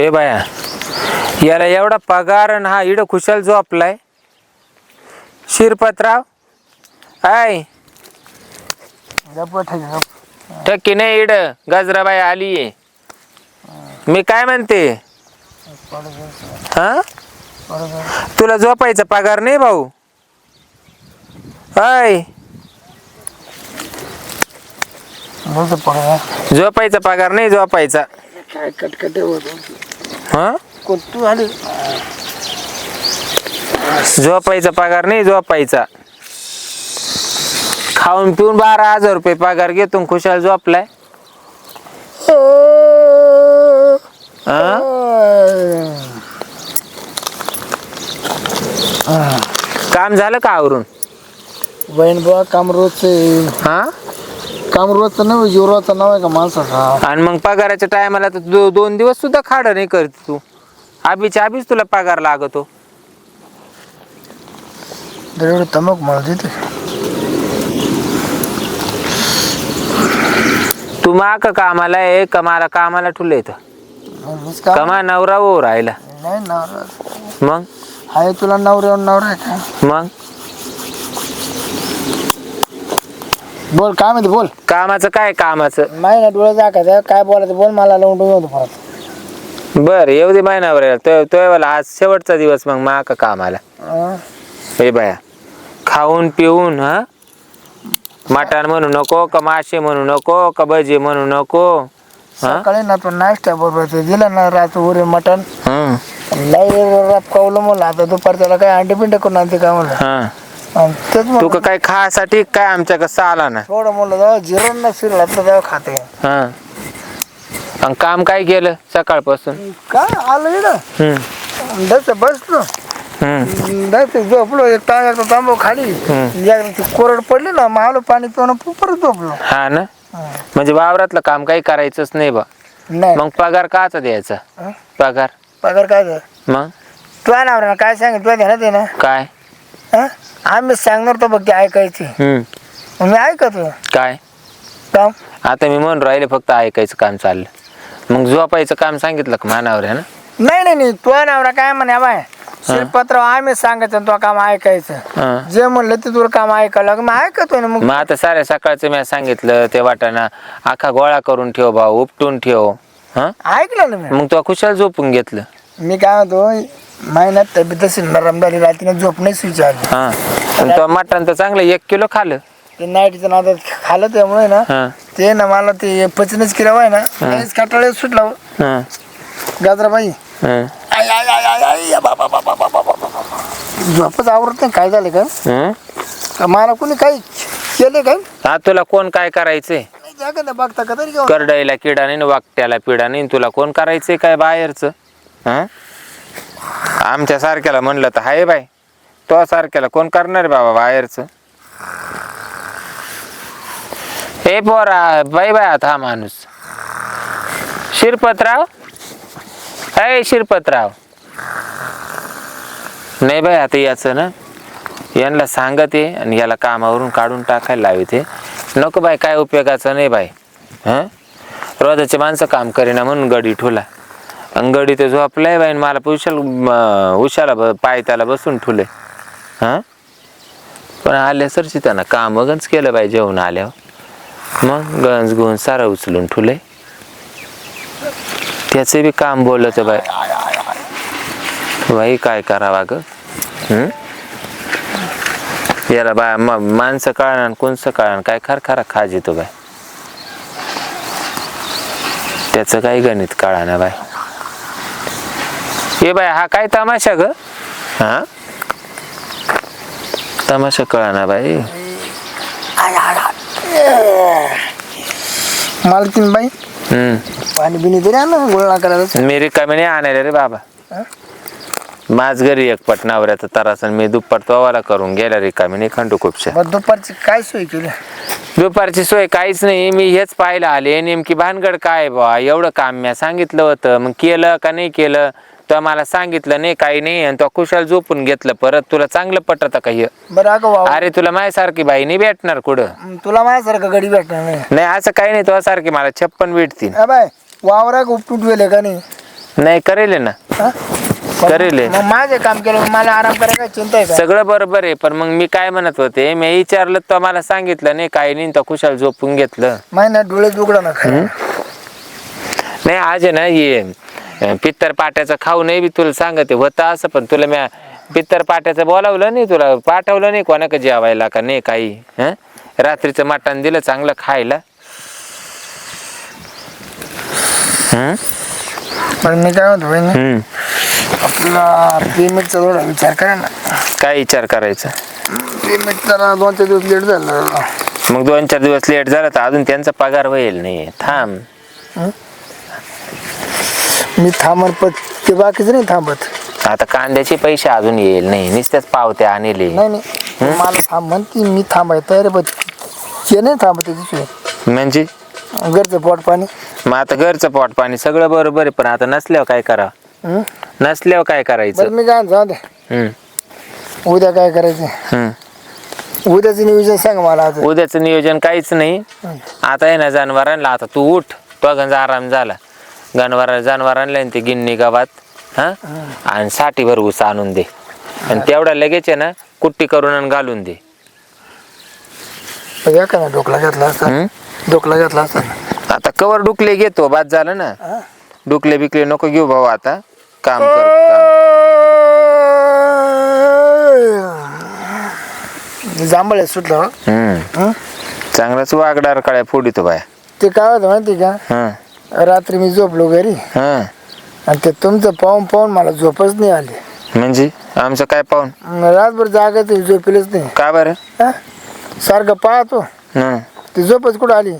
ए बाया याला एवढा पगार आणि हा इड खुशाल जो आपलाय शिरपतराव आय टक्की नाही इड गजराबाई आली मी काय म्हणते? हा? तुला झोपायचा पगार नाही भाऊ? आय. झोपायचा पगार नाही झोपायचा. काय कटकटे होत हा? तू आली झोपायचा पगार नाही झोपायचा. खाऊन पिऊन बारा हजार रुपये पगार घेतो खुशाल झोपलाय. हा? काम झालं का आवरून? बहीण बुवा काम रोजचं हा? नव्हे नाव आहे का माणसाचा? आणि मग पगाराच्या टायमाला तर दो, दोन दिवस सुद्धा खाड नाही करत तू. आबीच्या आबीच तुला पगार लागतो. तर एवढं तमक मला देते. तू माक कामाला आहे का मला कामाला ठुले इथं. मीच काम कमा नवरा हो राहिला. नाही नवरा मग? आहे तुला नवऱ्यावर नवरा आहे का? मग? बोल काय म्हणते बोल. कामाचं काय कामाचं? नाही ना डोळे दाखवायचं काय बोलायचं बोल मला लावून ठेवतो परत. बर येऊ दे महिनाभर तो तो वाला आज शेवटचा दिवस मग माका कामाला. अं, हे बाया खाऊन पिऊन हा? मटण म्हणू नको का मासे म्हणू नको का भजी म्हणू नको हा? सकाळी ना तो नाश्ता बरोबर ते दिलं ना रात उरे मटण. हं, लई कावलं म्हणलं आता दुपार त्याला काय अंडे पिंड करून आणते का म्हणलं? हं. आणि तेच तू का काय खासाठी काय आमच्या कसं आला ना? थोडं म्हणलं जाऊ जिरण ना शिरला तर जाऊ खाते. हा. आणि काम काय केलं सकाळपासून? काय आलं इकडं हं, बसलो. हं. झोपलो एक एकदा तांबव खाली. एकदा ती कोरड पडली ना मग आलो पाणी पिऊन परत झोपलो. हा ना? म्हणजे वावरातलं काम काही करायचंच नाही बा. नाही. मग पगार काचा द्यायचा? हं? पगार. पगार काय झालं? मग? तू आणणार ना काय सांगितलं तुला ध्यानात आहे ना? काय? हं? आम्ही सांगणार तो बघ ते ऐकायची. मग मी ऐकतो काय? काम? आता मी म्हणून राहिले फक्त ऐकायचं काम चाललं. मग झोपायचं काम सांगितलं का मानावर आहे ना? नाही नाही नाही. तू नवरा काय म्हणे बाय? शिरपत्र आम्ही सांगायचं तो काम ऐकायचं. हं. जे म्हणलं ते तुला काम ऐकायला लागलं. मग ऐकतोय ना मग. मग आता साऱ्या सकाळचं मी सांगितलं ते वाटाणा आखा गोळा करून ठेव भाऊ उपटून ठेव. हा? ऐकलं ना मी. मग तो खुशाल झोपून घेतलं. मी काय म्हणतो नाही ना तब्येत असेल नरम राहते ना झोप नाही विचारली मटण तर चांगलं एक किलो खाल ते नाईटचं नादात खाल त्यामुळे ना ते ना मला ते पचनच केलं आहे ना लगेच सुटला. हो. हा. गाजराबाई झोपच आवरत नाही काय झालं का? मला कोणी काही केलं काय हा तुला कोण काय करायचंय? नाही बघता का तरी किडा नाही वाकट्याला पिडा नाही तुला कोण करायचंय काय बाहेरचं? हा? आमच्या सारख्याला म्हणलं तर हाय बाय तो सारख्याला कोण करणार आहे बाबा बाहेरचं? हे पोरा बाय बाय आता हा माणूस. शिरपतराव? अय शिरपतराव. नाही बाय आता याचं ना यांना सांगत आहे आणि याला कामावरून काढून टाकायला लावते नको बाय काय उपयोगाचं नाही बाय हं? रोजाचे माणसं काम करेना म्हणून गडी ठोला. आणि गडी तर झोपलाय बाई मला उशाल उशाला ब- पाय त्याला बसून ठुले. हां? पण आल्या सरशी त्यानं काम गंज केलं बाई जेवण आल्यावर. मग गंज गुंज सारं उचलून ठुले. त्याचे बी काम बोलत बाई. बाई काय करावा ग? याला बाय मग माणसं कळणार कोणसं कळणार काय खर खरा खाज येतो बाय त्याचं काही गणित कळाना बाय ये बाय हा काय तमाशा ग? हा? तमाशा कळाना बाई. मालकीन बाई हम्म. पाणी बिनी तरी आण ना गोळा करायला. मी रिकामी नाही आणायला रे बाबा. हं? माझ घरी एक पट नवऱ्याचा तरास आणि मी दुप्पट तवाला करून गेला रिकामी नाही खंडू खूपशा. मग दुपारची काय सोय केली? दुपारची सोय काहीच नाही मी हेच पाहायला आले नेमकी भानगड काय बा एवढं काम मी सांगितलं होतं मग केलं का नाही केलं? तर मला सांगितलं नाही काही नाही. आणि तो कुशाल झोपून घेतलं परत. तुला चांगलं पटत का हे? बरं अगं अरे तुला माझ्यासारखी बाई नाही भेटणार कुठं? तुला माझ्यासारखं गडी भेटणार नाही. नाही असं काही नाही. तो सारखी मला छप्पन भेटतील. बाय वावरा उपटूट वेले का नाही? नाही करेल ना. हा? करेल. मग माझे काम केलं मग मला आराम करायला काय चिंता आहे का? सगळं बरोबर आहे पण मग मी काय म्हणत होते? मी विचारलं तर मला सांगितलं नाही काही नाही. तर कुशाल झोपून घेतलं. महिन्यात डोळे उघडा ना नाही आज आहे ना ये पित्तर पाट्याचं खाऊ नाही बी तुला सांगते होतं असं पण तुला मी पित्तर पाट्याचं बोलावलं नाही तुला पाठवलं नाही कोणाक जेवायला का नाही काही हं? रात्रीचं मटण दिलं चांगलं खायला. हं? पण मी काय म्हणतो बहिणी हं. आपला पेमेंटचा थोडा विचार करा ना. काय विचार करायचा? पेमेंट जरा दोन चार दिवस लेट झालं. मग दोन चार दिवस लेट झाला तर अजून त्यांचा पगार होईल नाही थांब. मी थांबत पण ते बाकीचं नाही थांबत. आता कांद्याचे पैसे अजून येईल नाही नुसत्याच पावत्या आणले. नाही नाही. मला थांब म्हणते मी थांबाय तयार पण ते नाही थांबत म्हणजे? घरचं पोट पाणी. मग आता घरचं पोट पाणी सगळं बरोबर आहे पण आता नसल्यावर काय करा? हं? नसल्यावर काय करायचं? मी काय जाऊ दे. उद्या काय करायचं. उद्याचं नियोजन सांग मला आता. उद्याचं नियोजन काहीच नाही. आता आहे ना जनावरांना आता तू उठ तो गंज आराम झाला. जनावर जनावरांना आहे ना ते गिन्नी गावात हा आणि साठीभर ऊस आणून दे आणि तेवढा लगेच आहे ना कुट्टी करून आणि घालून दे का ना डोकला घेतला असता? डोकला घेतला असता. आता कवर डुकले घेतो बाद झालं ना हा? डुकले बिकले नको घेऊ भाऊ आता काम कर काम. जांभळे सुटलं हो. हम्म हं? चांगलाच वागडार काळ्या फोडितो बाया ते काय होतं माहिती का हं रात्री मी झोपलो घरी. हं. आणि ते तुमचं पाहून पाहून मला झोपच नाही आली. म्हणजे? आमचं काय पाहून? मग रातभर जागा ते झोपेलच नाही. का बरं? हा? सारखं पाहतो. हं. ती झोपच कुठं आली?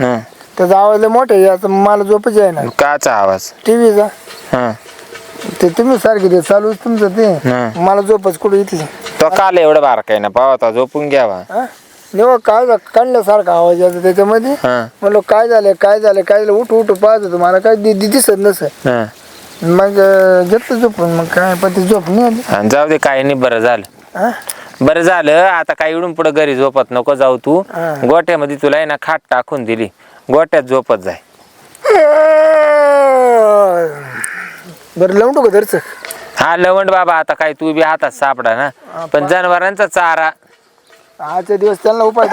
हं. त्याचा आवाज लय मोठा आता मला झोपच आहे ना काचा आवाज? टी व्हीचा हं. ते तुम्ही सारखे ते चालू तुमचं ते. हं. मला झोपच कुठं येते तो काल एवढं बारकाय ना पावता झोपून घ्यावा. जेव्हा काय काढल्यासारखा आवाज येतो त्याच्यामध्ये. हं. म्हणलं काय झालं काय झालं काय झालं उठ उठ पाहत होतो मला. काय दि- दि- दिसत नसत हं. मग अं, घेतलं झोपून. मग काय पण ती झोप नाही आली. आणि जाऊ दे काही नाही बरं झालं. हा? बरं झालं आता काही इडून पुढे घरी झोपत नको जाऊ तू. हा. गोट्यामध्ये तुला आहे ना खाट टाकून दिली. गोट्यात झोपत जाय. बरं लावून टाकू घरचं हा लवंड बाबा आता काय तू बी हातात सापडा ना. पण जनावरांचा चारा. आजच्या दिवस त्यांना उपाय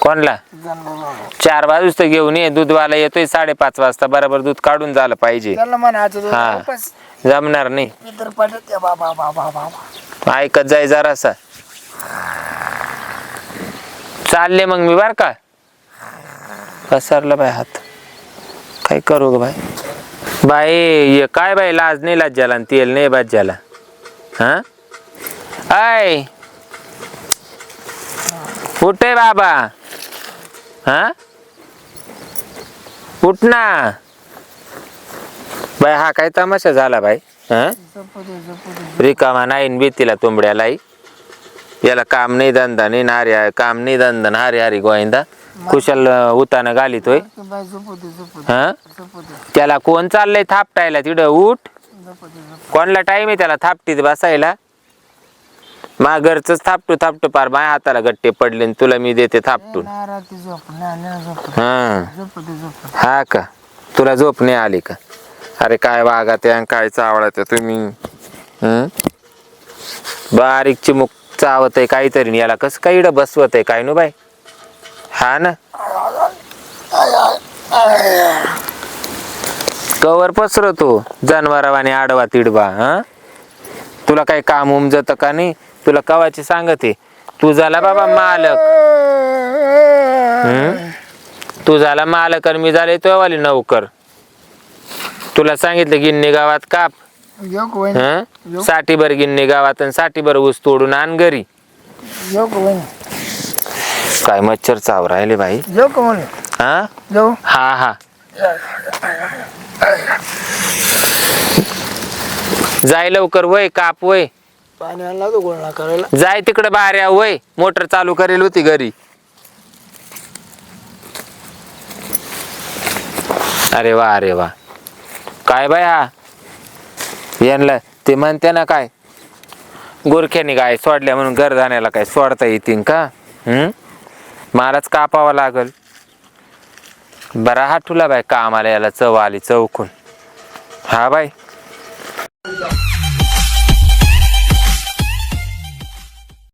कोणला? चार बाजूच तर घेऊन ये दूधवाला येतोय साडेपाच वाजता बरोबर दूध काढून झालं पाहिजे. दिवस हा. उपास जमणार नाही. त्या बाबा बाबा बाबा ऐकत जाय जरासा. चालले मग मी बर का? पसरलं बाय हात. काय करू ग बाय बाई काय बाई लाज नाही लाज्याला आणि तेल नाही बाज्याला. हा? आय कुठे बाबा. हा? उठ ना. बाय हा काय तमाशा झाला बाई? हा? रिकामा नाही न भीतीला तुंबड्यालाही याला काम नाही धंदा नाही नारी काम नाही धंदा ना हरी हरी गोविंदा. कुशल उतानं घालितोय बाय हा? त्याला कोण चाललंय थापटायला तिथं? उठ. कोणला टाइम आहे त्याला थापटीत बसायला? मा घरच थापटू थापटू पार माझ्या हाताला गट्टे पडले न तुला मी देते थापटून. नाही रात्री झोप नाही नाही झोप हा हा का? तुला झोप नाही आली का? अरे काय वागा त्या काय चावळा त्या तुम्ही? हं? बारीक चिमुक चावत आहे काहीतरी न याला कसं इडं बसवत आहे? काय नु बाय हा ना? कवर पसरतो जनावरावाने आडवा तिडवा हा? तुला काही काम उमजत का नाही? तुला कवाची सांगते? तू झाला बाबा मालक? तू झाला मालक आणि मी झाले तो वाली नौकर. तुला सांगितलं गिन्नी गावात काप. वहिनी? हं? साठीभर गिन्नी गावात आणि साठीभर ऊस तोडून आण घरी. वहिनी? काय मच्छर चाव राहिले बाई? म्हणे हा? जाऊ हा हा. जाय लवकर वय काप वय. पाणी आणला तो गोळा करायला जाय तिकडे बाहेर वय. मोटर चालू करेल होती घरी. अरे वा अरे वा. काय बाय हा? यांना ते म्हणते ना काय गुरख्याने काय सोडल्या म्हणून गरजाण्याला काय सोडता येतील का? हम्म मलाच कापावं लागल. बरा हा ठुला बाय कामाला याला चव आली चौकून. हा बाय